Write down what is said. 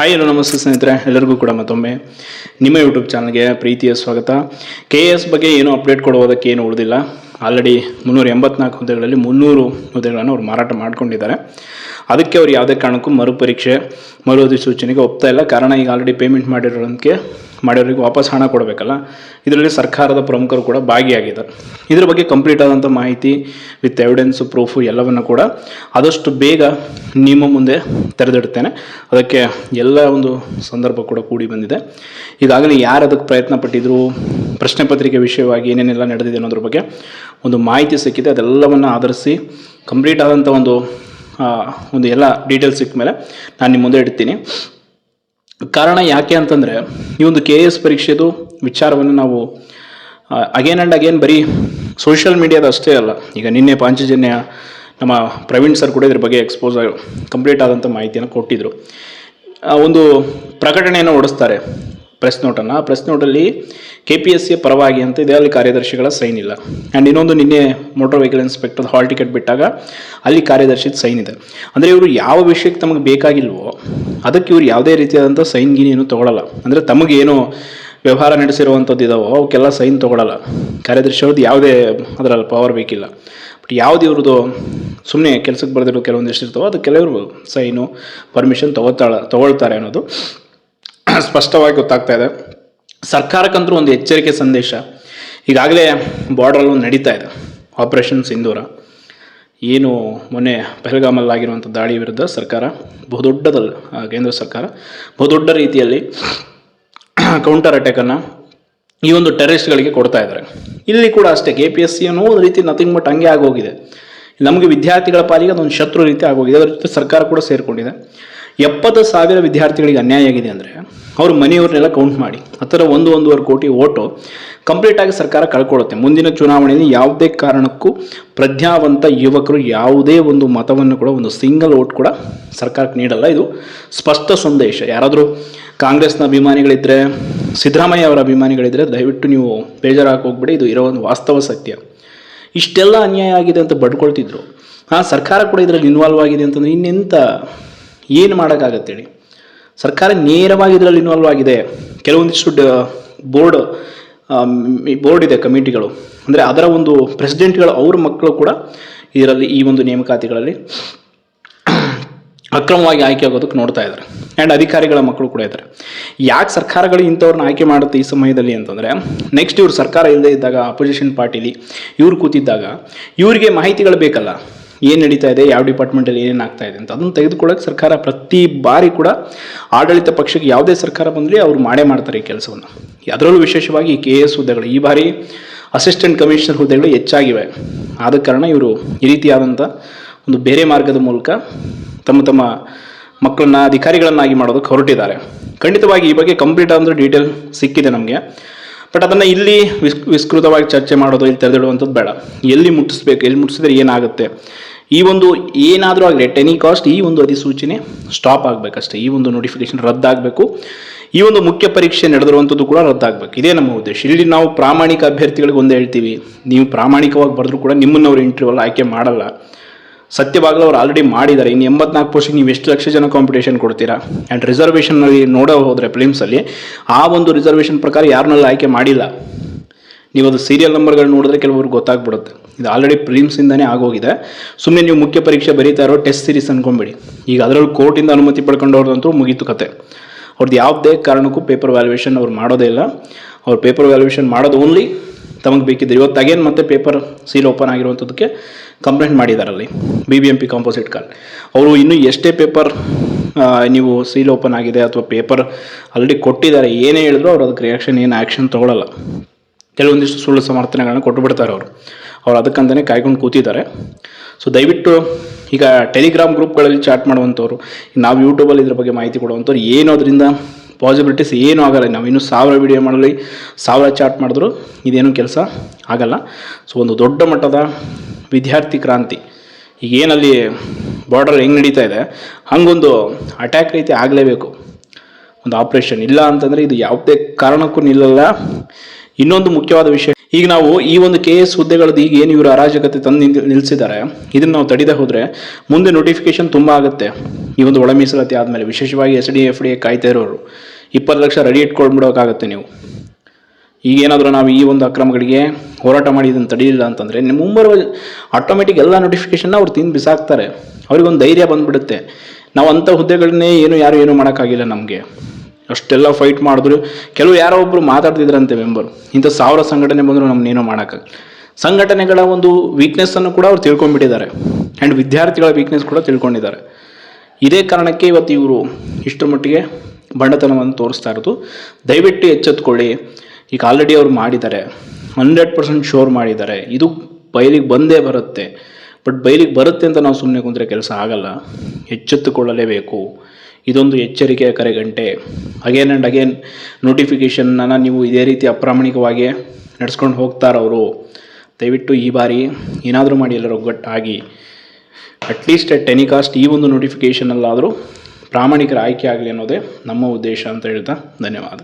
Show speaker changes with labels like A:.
A: Hi hello ನಮಸ್ತೆ ಸ್ನೇಹಿತರೆ. ಎಲ್ಲರಿಗೂ ಕೂಡ ಮತ್ತೊಮ್ಮೆ ನಿಮ್ಮ ಯೂಟ್ಯೂಬ್ ಚಾನಲ್ಗೆ ಪ್ರೀತಿಯ ಸ್ವಾಗತ. ಕೆ ಎಸ್ ಬಗ್ಗೆ ಏನೂ ಅಪ್ಡೇಟ್ ಕೊಡುವುದಕ್ಕೆ ಏನು ಉಳಿದಿಲ್ಲ. ಆಲ್ರೆಡಿ ಮುನ್ನೂರ ಎಂಬತ್ನಾಲ್ಕು ಹುದ್ದೆಗಳಲ್ಲಿ ಮುನ್ನೂರು ಹುದ್ದೆಗಳನ್ನು ಅವರು ಮಾರಾಟ ಮಾಡ್ಕೊಂಡಿದ್ದಾರೆ. ಅದಕ್ಕೆ ಅವರು ಯಾವುದೇ ಕಾರಣಕ್ಕೂ ಮರುಪರೀಕ್ಷೆ ಮರು ಅಧಿಸೂಚನೆಗೆ ಒಪ್ತಾ ಇಲ್ಲ. ಕಾರಣ ಈಗ ಆಲ್ರೆಡಿ ಪೇಮೆಂಟ್ ಮಾಡಿರೋದಕ್ಕೆ ಮಾಡಿರೋರಿಗೆ ವಾಪಸ್ ಹಣ ಕೊಡಬೇಕಲ್ಲ. ಇದರಲ್ಲಿ ಸರ್ಕಾರದ ಪ್ರಮುಖರು ಕೂಡ ಭಾಗಿಯಾಗಿದ್ದಾರೆ. ಇದರ ಬಗ್ಗೆ ಕಂಪ್ಲೀಟ್ ಆದಂಥ ಮಾಹಿತಿ ವಿತ್ ಎವಿಡೆನ್ಸು ಪ್ರೂಫು ಎಲ್ಲವನ್ನು ಕೂಡ ಆದಷ್ಟು ಬೇಗ ನಿಮ್ಮ ಮುಂದೆ ತೆರೆದಿಡ್ತೇನೆ. ಅದಕ್ಕೆ ಎಲ್ಲ ಒಂದು ಸಂದರ್ಭ ಕೂಡ ಕೂಡಿ ಬಂದಿದೆ. ಈಗಾಗಲೇ ಯಾರು ಅದಕ್ಕೆ ಪ್ರಯತ್ನ ಪಟ್ಟಿದ್ರು ಪ್ರಶ್ನೆ ಪತ್ರಿಕೆ ವಿಷಯವಾಗಿ ಏನೇನೆಲ್ಲ ನಡೆದಿದೆ ಅನ್ನೋದ್ರ ಬಗ್ಗೆ ಒಂದು ಮಾಹಿತಿ ಸಿಕ್ಕಿದೆ. ಅದೆಲ್ಲವನ್ನು ಆಧರಿಸಿ ಕಂಪ್ಲೀಟ್ ಆದಂಥ ಒಂದು ಒಂದು ಎಲ್ಲ ಡೀಟೇಲ್ಸ್ ಸಿಕ್ಕ ಮೇಲೆ ನಾನು ನಿಮ್ಮ ಮುಂದೆ ಇಡ್ತೀನಿ. ಕಾರಣ ಯಾಕೆ ಅಂತಂದರೆ ಈ ಒಂದು ಕೆ ಎ ಎಸ್ ಪರೀಕ್ಷೆದು ವಿಚಾರವನ್ನು ನಾವು ಅಗೇನ್ ಆ್ಯಂಡ್ ಅಗೇನ್ ಬರೀ ಸೋಷಿಯಲ್ ಮೀಡಿಯಾದ ಅಷ್ಟೇ ಅಲ್ಲ, ಈಗ ನಿನ್ನೆ ಪಾಂಚಜನ್ಯ ನಮ್ಮ ಪ್ರವೀಣ್ ಸರ್ ಕೂಡ ಇದ್ರ ಬಗ್ಗೆ ಎಕ್ಸ್ಪೋಸ್ ಕಂಪ್ಲೀಟ್ ಆದಂಥ ಮಾಹಿತಿಯನ್ನು ಕೊಟ್ಟಿದ್ದರು ಒಂದು ಪ್ರಕಟಣೆಯನ್ನು ಹೊಡಿಸ್ತಾರೆ ಪ್ರೆಸ್ ನೋಟನ್ನು ಆ ಪ್ರೆಸ್ ನೋಟಲ್ಲಿ ಕೆ ಪಿ ಎಸ್ ಸಿ ಪರವಾಗಿ ಅಂತ ಇದೆ. ಅಲ್ಲಿ ಕಾರ್ಯದರ್ಶಿಗಳ ಸೈನ್ ಇಲ್ಲ. ಆ್ಯಂಡ್ ಇನ್ನೊಂದು ನಿನ್ನೆ motor vehicle inspector hall ticket ಬಿಟ್ಟಾಗ ಅಲ್ಲಿ ಕಾರ್ಯದರ್ಶಿದ ಸೈನ್ ಇದೆ. ಅಂದರೆ ಇವರು ಯಾವ ವಿಷಯಕ್ಕೆ ತಮಗೆ ಬೇಕಾಗಿಲ್ವೋ, ಅದಕ್ಕೆ ಇವರು ಯಾವುದೇ ರೀತಿಯಾದಂಥ ಸೈನ್ ಗಿನಿ ಏನು ತೊಗೊಳಲ್ಲ. ಅಂದರೆ ತಮಗೇನು ವ್ಯವಹಾರ ನಡೆಸಿರುವಂಥದ್ದು ಇದಾವೋ, ಅವಕ್ಕೆಲ್ಲ ಸೈನ್ ತೊಗೊಳಲ್ಲ. ಕಾರ್ಯದರ್ಶಿ ಅವ್ರದ್ದು ಯಾವುದೇ ಅದರಲ್ಲಿ ಪವರ್ ಬೇಕಿಲ್ಲ. ಬಟ್ ಯಾವ್ದು ಇವ್ರದ್ದು ಸುಮ್ಮನೆ ಕೆಲಸಕ್ಕೆ ಬರೆದಿರೋ ಕೆಲವೊಂದಿಷ್ಟು ಇರ್ತಾವೋ ಅದು ಕೆಲವರು ಸೈನು ಪರ್ಮಿಷನ್ ತಗೋತಾಳ ತೊಗೊಳ್ತಾರೆ ಅನ್ನೋದು. ಸ್ಪಷ್ಟವಾಗಿ ಗೊತ್ತಾಗ್ತಾ ಇದೆ. ಸರ್ಕಾರಕ್ಕಂತೂ ಒಂದು ಎಚ್ಚರಿಕೆ ಸಂದೇಶ. ಈಗಾಗಲೇ ಬಾರ್ಡ್ರಲ್ಲಿ ನಡೀತಾ ಇದೆ. ಆಪರೇಷನ್ ಸಿಂಧೂರ ಏನು ಮೊನ್ನೆ ಪೆಹಲ್ಗಾಮಲ್ಲಾಗಿರುವಂಥ ದಾಳಿ ವಿರುದ್ಧ ಸರ್ಕಾರ ಬಹುದೊಡ್ಡದಲ್ಲ ಕೇಂದ್ರ ಸರ್ಕಾರ, ಬಹುದೊಡ್ಡ ರೀತಿಯಲ್ಲಿ ಕೌಂಟರ್ ಅಟ್ಯಾಕನ್ನು ಈ ಒಂದು ಟೆರರಿಸ್ಟ್ಗಳಿಗೆ ಕೊಡ್ತಾ ಇದ್ದಾರೆ. ಇಲ್ಲಿ ಕೂಡ ಅಷ್ಟೇ ಕೆ ಪಿ ಎಸ್ ಸಿ ಅನ್ನೋ ಒಂದು ರೀತಿ ನಥಿಂಗ್ ಬಟ್ ಹಂಗೆ ಆಗೋಗಿದೆ. ನಮಗೆ ವಿದ್ಯಾರ್ಥಿಗಳ ಪಾಲಿಗೆ ಅದೊಂದು ಶತ್ರು ರೀತಿ ಆಗೋಗಿದೆ. ಅದರ ಜೊತೆ ಸರ್ಕಾರ ಕೂಡ ಸೇರಿಕೊಂಡಿದೆ. ಎಪ್ಪತ್ತು ಸಾವಿರ ವಿದ್ಯಾರ್ಥಿಗಳಿಗೆ ಅನ್ಯಾಯ ಆಗಿದೆ ಅಂದರೆ ಅವ್ರ ಮನೆಯವ್ರನ್ನೆಲ್ಲ ಕೌಂಟ್ ಮಾಡಿ. ಹತ್ತಿರ ಒಂದು ಒಂದೂವರೆ ಕೋಟಿ ಓಟು ಕಂಪ್ಲೀಟಾಗಿ ಸರ್ಕಾರ ಕಳ್ಕೊಳ್ಳುತ್ತೆ. ಮುಂದಿನ ಚುನಾವಣೆಯಲ್ಲಿ ಯಾವುದೇ ಕಾರಣಕ್ಕೂ ಪ್ರಜ್ಞಾವಂತ ಯುವಕರು ಯಾವುದೇ ಒಂದು ಮತವನ್ನು ಕೂಡ, ಒಂದು ಸಿಂಗಲ್ ಓಟ್ ಕೂಡ ಸರ್ಕಾರಕ್ಕೆ ನೀಡಲ್ಲ. ಇದು ಸ್ಪಷ್ಟ ಸಂದೇಶ. ಯಾರಾದರೂ ಕಾಂಗ್ರೆಸ್ನ ಅಭಿಮಾನಿಗಳಿದ್ದರೆ ಸಿದ್ದರಾಮಯ್ಯ ಅವರ ಅಭಿಮಾನಿಗಳಿದ್ದರೆ ದಯವಿಟ್ಟು ನೀವು ಬೇಜಾರಾಗಿ ಹೋಗ್ಬಿಡಿ. ಇದು ಇರೋ ಒಂದು ವಾಸ್ತವ ಸತ್ಯ. ಇಷ್ಟೆಲ್ಲ ಅನ್ಯಾಯ ಆಗಿದೆ ಅಂತ ಬಡ್ಕೊಳ್ತಿದ್ರು. ಹಾಂ ಸರ್ಕಾರ ಕೂಡ ಇದರಲ್ಲಿ ಇನ್ವಾಲ್ವ್ ಆಗಿದೆ ಅಂತಂದ್ರೆ ಇನ್ನೆಂತ ಏನು ಮಾಡೋಕ್ಕಾಗತ್ತೆ ಹೇಳಿ ಸರ್ಕಾರ ನೇರವಾಗಿ ಇದರಲ್ಲಿ ಇನ್ವಾಲ್ವ್ ಆಗಿದೆ. ಕೆಲವೊಂದಿಷ್ಟು ಬೋರ್ಡ್ ಬೋರ್ಡ್ ಇದೆ ಕಮಿಟಿಗಳು. ಅಂದರೆ ಅದರ ಒಂದು ಪ್ರೆಸಿಡೆಂಟ್ಗಳು, ಅವ್ರ ಮಕ್ಕಳು ಕೂಡ ಇದರಲ್ಲಿ ಈ ಒಂದು ನೇಮಕಾತಿಗಳಲ್ಲಿ ಅಕ್ರಮವಾಗಿ ಆಯ್ಕೆ ಆಗೋದಕ್ಕೆ ನೋಡ್ತಾ ಇದ್ದಾರೆ. ಆ್ಯಂಡ್ ಅಧಿಕಾರಿಗಳ ಮಕ್ಕಳು ಕೂಡ ಇದ್ದಾರೆ. ಯಾಕೆ ಸರ್ಕಾರಗಳು ಇಂಥವ್ರನ್ನ ಆಯ್ಕೆ ಮಾಡುತ್ತೆ ಈ ಸಮಯದಲ್ಲಿ ಅಂತಂದರೆ ನೆಕ್ಸ್ಟ್ ಇವ್ರು ಸರ್ಕಾರ ಇಲ್ಲದೆ ಇದ್ದಾಗ ಅಪೋಸಿಷನ್ ಪಾರ್ಟಿಲಿ ಇವ್ರು ಕೂತಿದ್ದಾಗ, ಇವರಿಗೆ ಮಾಹಿತಿಗಳು ಬೇಕಲ್ಲ. ಏನು ನಡೀತಾ ಇದೆ, ಯಾವ ಡಿಪಾರ್ಟ್ಮೆಂಟಲ್ಲಿ ಏನೇನು ಆಗ್ತಾ ಇದೆ ಅಂತ ಅದನ್ನು ತೆಗೆದುಕೊಳ್ಳೋಕೆ ಸರ್ಕಾರ ಪ್ರತಿ ಬಾರಿ ಕೂಡ ಆಡಳಿತ ಪಕ್ಷಕ್ಕೆ ಯಾವುದೇ ಸರ್ಕಾರ ಬಂದರೆ ಅವರು ಮಾಡೇ ಮಾಡ್ತಾರೆ ಈ ಕೆಲಸವನ್ನು. ಅದರಲ್ಲೂ ವಿಶೇಷವಾಗಿ ಕೆ ಎಸ್ ಹುದ್ದೆಗಳು ಈ ಬಾರಿ ಅಸಿಸ್ಟೆಂಟ್ ಕಮಿಷನರ್ ಹುದ್ದೆಗಳು ಹೆಚ್ಚಾಗಿವೆ. ಆದ ಕಾರಣ ಇವರು ಈ ರೀತಿಯಾದಂಥ ಒಂದು ಬೇರೆ ಮಾರ್ಗದ ಮೂಲಕ ತಮ್ಮ ತಮ್ಮ ಮಕ್ಕಳನ್ನ, ಅಧಿಕಾರಿಗಳನ್ನಾಗಿ ಮಾಡೋದಕ್ಕೆ ಹೊರಟಿದ್ದಾರೆ. ಖಂಡಿತವಾಗಿ ಈ ಬಗ್ಗೆ ಕಂಪ್ಲೀಟ್ ಆದಂಥ ಡೀಟೇಲ್ ಸಿಕ್ಕಿದೆ ನಮಗೆ. ಬಟ್ ಅದನ್ನು ಇಲ್ಲಿ ವಿಸ್ ವಿಸ್ತೃತವಾಗಿ ಚರ್ಚೆ ಮಾಡೋದು ಇಲ್ಲಿ ತೆರೆದಿಡುವಂಥದ್ದು ಬೇಡ. ಎಲ್ಲಿ ಮುಟ್ಟಿಸ್ಬೇಕು, ಎಲ್ಲಿ ಮುಟ್ಟಿಸಿದ್ರೆ ಏನಾಗುತ್ತೆ? ಈ ಒಂದು ಏನಾದರೂ ಆಗಲಿ ಎಟ್ ಎನಿ ಕಾಸ್ಟ್ ಈ ಒಂದು ಅಧಿಸೂಚನೆ ಸ್ಟಾಪ್ ಆಗಬೇಕಷ್ಟೇ. ಈ ಒಂದು ನೋಟಿಫಿಕೇಶನ್ ರದ್ದಾಗಬೇಕು. ಈ ಒಂದು ಮುಖ್ಯ ಪರೀಕ್ಷೆ ನಡೆದಿರುವಂಥದ್ದು ಕೂಡ ರದ್ದಾಗಬೇಕು. ಇದೇ ನಮ್ಮ ಉದ್ದೇಶ. ಇಲ್ಲಿ ನಾವು ಪ್ರಾಮಾಣಿಕ ಅಭ್ಯರ್ಥಿಗಳಿಗೆ ಒಂದೇ ಹೇಳ್ತೀವಿ. ನೀವು ಪ್ರಾಮಾಣಿಕವಾಗಿ ಬರೆದ್ರೂ ಕೂಡ ನಿಮ್ಮನ್ನು ಅವರು ಇಂಟರ್ವ್ಯೂ ಆಯ್ಕೆ ಮಾಡಲ್ಲ. ಸತ್ಯವಾಗಲೂ ಅವ್ರು ಆಲ್ರೆಡಿ ಮಾಡಿದ್ದಾರೆ. ಇನ್ನು ಎಂಬತ್ನಾಲ್ಕು ಪೋಸ್ಟಿಗೆ ನೀವು ಎಷ್ಟು ಲಕ್ಷ ಜನ ಕಾಂಪಿಟೇಷನ್ ಕೊಡ್ತೀರಾ? ಆ್ಯಂಡ್ ರಿಸರ್ವೇಷನ್ನಲ್ಲಿ ನೋಡೋ ಹೋದರೆ ಫಿಲಿಮ್ಸಲ್ಲಿ ಆ ಒಂದು ರಿಸರ್ವೇಷನ್ ಪ್ರಕಾರ ಯಾರನ್ನೆಲ್ಲ ಆಯ್ಕೆ ಮಾಡಿಲ್ಲ. ನೀವು ಅದು ಸೀರಿಯಲ್ ನಂಬರ್ಗಳು ನೋಡಿದ್ರೆ ಕೆಲವರು ಗೊತ್ತಾಗ್ಬಿಡುತ್ತೆ. ಇದು ಆಲ್ರೆಡಿ ಪ್ರಿಲಿಮ್ಸಿಂದನೇ ಆಗೋಗಿದೆ. ಸುಮ್ಮನೆ ನೀವು ಮುಖ್ಯ ಪರೀಕ್ಷೆ ಬರೀತಾ ಇರೋ ಟೆಸ್ಟ್ ಸೀರೀಸ್ ಅಂದ್ಕೊಂಬಿಡಿ ಈಗ ಅದರಲ್ಲಿ ಕೋರ್ಟಿಂದ ಅನುಮತಿ ಪಡ್ಕೊಂಡವ್ರದಂತೂ ಮುಗೀತು ಕತೆ. ಅವ್ರದ್ದು ಯಾವುದೇ ಕಾರಣಕ್ಕೂ ಪೇಪರ್ ವ್ಯಾಲ್ಯೂಯೇಷನ್ ಅವ್ರು ಮಾಡೋದೇ ಇಲ್ಲ. ಅವ್ರು ಪೇಪರ್ ವ್ಯಾಲ್ಯೂಯೇಷನ್ ಮಾಡೋದು ಓನ್ಲಿ ತಮಗೆ ಬೇಕಿದ್ದರೆ ಇವತ್ತು ಅಗೇನ್ ಮತ್ತೆ ಪೇಪರ್ ಸೀಲ್ ಓಪನ್ ಆಗಿರುವಂಥದ್ದಕ್ಕೆ ಕಂಪ್ಲೇಂಟ್ ಮಾಡಿದ್ದಾರೆ ಅಲ್ಲಿ B B M P composite call ಅವರು ಇನ್ನೂ ಎಷ್ಟೇ ಪೇಪರ್ ನೀವು ಸೀಲ್ ಓಪನ್ ಆಗಿದೆ ಅಥವಾ ಪೇಪರ್ ಆಲ್ರೆಡಿ ಕೊಟ್ಟಿದ್ದಾರೆ, ಏನೇ ಹೇಳಿದ್ರು ಅವ್ರು ಅದಕ್ಕೆ ರಿಯಾಕ್ಷನ್ ಏನು ಆ್ಯಕ್ಷನ್ ತೊಗೊಳಲ್ಲ. ಕೆಲವೊಂದಿಷ್ಟು ಸುಳ್ಳು ಸಮರ್ಥನೆಗಳನ್ನ ಕೊಟ್ಟು ಬಿಡ್ತಾರೆ ಅವರು. ಅವ್ರು ಅದಕ್ಕಂತಲೇ ಕಾಯ್ಕೊಂಡು ಕೂತಿದ್ದಾರೆ. ಸೊ ದಯವಿಟ್ಟು ಈಗ ಟೆಲಿಗ್ರಾಮ್ ಗ್ರೂಪ್ಗಳಲ್ಲಿ ಚಾಟ್ ಮಾಡುವಂಥವ್ರು ನಾವು ಯೂಟ್ಯೂಬಲ್ಲಿ ಇದ್ರ ಬಗ್ಗೆ ಮಾಹಿತಿ ಕೊಡುವಂಥವ್ರು ಏನು ಅದರಿಂದ ಪಾಸಿಬಿಲಿಟೀಸ್ ಏನೂ ಆಗಲ್ಲ. ನಾವು ಇನ್ನೂ ಸಾವಿರ ವೀಡಿಯೋ ಮಾಡಲಿ, ಸಾವಿರ ಚಾಟ್ ಮಾಡಿದ್ರು, ಇದೇನು ಕೆಲಸ ಆಗಲ್ಲ. ಸೊ ಒಂದು ದೊಡ್ಡ ಮಟ್ಟದ ವಿದ್ಯಾರ್ಥಿ ಕ್ರಾಂತಿ. ಈಗ ಏನಲ್ಲಿ ಬಾರ್ಡರ್ ಹೆಂಗೆ ನಡೀತಾ ಇದೆ? ಹಂಗೊಂದು ಅಟ್ಯಾಕ್ ರೀತಿ ಆಗಲೇಬೇಕು. ಒಂದು ಆಪ್ರೇಷನ್ ಇಲ್ಲ ಅಂತಂದರೆ ಇದು ಯಾವುದೇ ಕಾರಣಕ್ಕೂ ನಿಲ್ಲಲ್ಲ. ಇನ್ನೊಂದು ಮುಖ್ಯವಾದ ವಿಷಯ, ಈಗ ನಾವು ಈ ಒಂದು ಕೆ ಎಸ್ ಹುದ್ದೆಗಳದ್ದು ಈಗ ಏನು ಇವರು ಅರಾಜಕತೆ ತಂದು ನಿಲ್- ನಿಲ್ಸಿದ್ದಾರೆ, ಇದನ್ನು ನಾವು ತಡಿದೇ ಹೋದರೆ ಮುಂದೆ ನೋಟಿಫಿಕೇಶನ್ ತುಂಬ ಆಗುತ್ತೆ. ಈ ಒಂದು ಒಳ ಮೀಸಲಾತಿ ಆದಮೇಲೆ ವಿಶೇಷವಾಗಿ S D F D A ಕಾಯ್ತಾ ಇರೋರು. ಇಪ್ಪತ್ತು ಲಕ್ಷ ರೆಡಿ ಇಟ್ಕೊಂಡ್ಬಿಡೋಕ್ಕಾಗತ್ತೆ ನೀವು. ಈಗೇನಾದರೂ ನಾವು ಈ ಒಂದು ಅಕ್ರಮಗಳಿಗೆ ಹೋರಾಟ ಮಾಡಿ ಇದನ್ನು ತಡೆಯಿಲ್ಲ ಅಂತಂದರೆ ನಿಮ್ಮ ಮುಂಬರುವ ಆಟೋಮೆಟಿಕ್ ಎಲ್ಲ ನೋಟಿಫಿಕೇಷನ್ನ ಅವ್ರು ತಿಂದು ಬಿಸಾಕ್ತಾರೆ. ಅವ್ರಿಗೊಂದು ಧೈರ್ಯ ಬಂದುಬಿಡುತ್ತೆ. ನಾವು ಅಂಥ ಹುದ್ದೆಗಳನ್ನೇ ಏನು ಯಾರು ಏನೂ ಮಾಡೋಕ್ಕಾಗಿಲ್ಲ ನಮಗೆ. ಅಷ್ಟೆಲ್ಲ ಫೈಟ್ ಮಾಡಿದ್ರು. ಕೆಲವು ಯಾರೋ ಒಬ್ಬರು ಮಾತಾಡ್ತಿದ್ರಂತೆ ಮೆಂಬರ್ ಇಂಥ ಸಾವಿರ ಸಂಘಟನೆ ಬಂದರೂ ನಮ್ಮನ್ನೇನೋ ಮಾಡೋಕ್ಕಾಗಲ್ಲ ಸಂಘಟನೆಗಳ ಒಂದು ವೀಕ್ನೆಸ್ಸನ್ನು ಕೂಡ ಅವ್ರು ತಿಳ್ಕೊಂಡ್ಬಿಟ್ಟಿದ್ದಾರೆ. ಆ್ಯಂಡ್ ವಿದ್ಯಾರ್ಥಿಗಳ ವೀಕ್ನೆಸ್ ಕೂಡ ತಿಳ್ಕೊಂಡಿದ್ದಾರೆ. ಇದೇ ಕಾರಣಕ್ಕೆ ಇವತ್ತು ಇವರು ಇಷ್ಟರ ಮಟ್ಟಿಗೆ ಬಂಡತನವನ್ನು ತೋರಿಸ್ತಾ ಇರೋದು. ದಯವಿಟ್ಟು ಎಚ್ಚೆತ್ಕೊಳ್ಳಿ. ಈಗ ಆಲ್ರೆಡಿ ಅವ್ರು ಮಾಡಿದ್ದಾರೆ. ಹಂಡ್ರೆಡ್ ಪರ್ಸೆಂಟ್ ಶೋರ್ ಮಾಡಿದ್ದಾರೆ. ಇದು ಬಯಲಿಗೆ ಬಂದೇ ಬರುತ್ತೆ. ಬಟ್ ಬಯಲಿಗೆ ಬರುತ್ತೆ ಅಂತ ನಾವು ಸುಮ್ಮನೆ ಕುಂದ್ರೆ ಕೆಲಸ ಆಗಲ್ಲ. ಎಚ್ಚೆತ್ತುಕೊಳ್ಳಲೇಬೇಕು. ಇದೊಂದು ಎಚ್ಚರಿಕೆಯ ಕರೆಗಂಟೆ. ಅಗೇನ್ ಆ್ಯಂಡ್ ಅಗೇನ್ ನೋಟಿಫಿಕೇಷನ್ನ ನೀವು ಇದೇ ರೀತಿ ಅಪ್ರಾಮಾಣಿಕವಾಗಿ ನಡೆಸ್ಕೊಂಡು ಹೋಗ್ತಾರವರು ದಯವಿಟ್ಟು ಈ ಬಾರಿ ಏನಾದರೂ ಮಾಡಿ ಎಲ್ಲರೂ ಒಗ್ಗಟ್ಟಾಗಿ. ಅಟ್ಲೀಸ್ಟ್ ಎಟ್ ಟೆನಿಕಾಸ್ಟ್ ಈ ಒಂದು ನೋಟಿಫಿಕೇಷನಲ್ಲಾದರೂ ಪ್ರಾಮಾಣಿಕರ ಆಯ್ಕೆ ಆಗಲಿ ಅನ್ನೋದೇ ನಮ್ಮ ಉದ್ದೇಶ ಅಂತ ಹೇಳ್ತಾ ಧನ್ಯವಾದ.